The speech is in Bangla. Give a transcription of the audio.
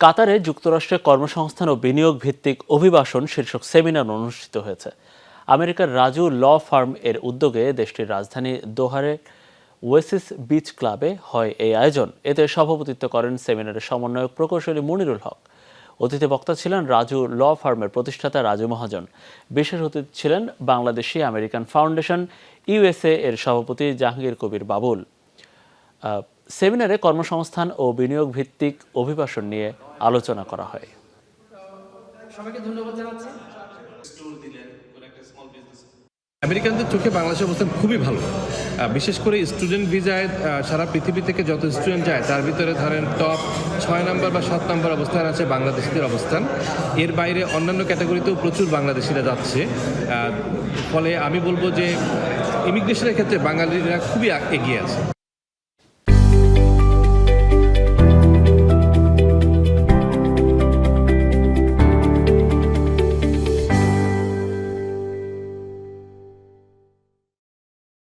কাতারে যুক্তরাষ্ট্রে কর্মসংস্থান ও বিনিয়োগ ভিত্তিক অভিবাসন শীর্ষক সেমিনার অনুষ্ঠিত হয়েছে। আমেরিকার রাজু ল ফার্ম এর উদ্যোগে দেশটির রাজধানী দোহারে ওয়েসিস বিচ ক্লাবে হয় এই আয়োজন। এতে সভাপতিত্ব করেন সেমিনারের সমন্বয়ক প্রকৌশলী মনিরুল হক। অতিথি বক্তা ছিলেন রাজু ল ফার্মের প্রতিষ্ঠাতা রাজু মহাজন। বিশেষ অতিথি ছিলেন বাংলাদেশি আমেরিকান ফাউন্ডেশন ইউএসএ এর সভাপতি জাহাঙ্গীর কবির বাবুল। সেমিনারে কর্মসংস্থান ও বিনিয়োগ ভিত্তিক অভিবাসন নিয়ে আলোচনা করা হয়। সবাইকে ধন্যবাদ জানাচ্ছি। আমেরিকানদের চোখে বাংলাদেশের অবস্থান খুবই ভালো। বিশেষ করে স্টুডেন্ট ভিজায় সারা পৃথিবী থেকে যত স্টুডেন্ট যায় তার ভিতরে ধরেন টপ ছয় নম্বর বা সাত নম্বর অবস্থান আছে বাংলাদেশিদের অবস্থান। এর বাইরে অন্যান্য ক্যাটাগরিতেও প্রচুর বাংলাদেশিরা যাচ্ছে। ফলে আমি বলব যে ইমিগ্রেশনের ক্ষেত্রে বাঙালিরা খুবই এগিয়ে আছে।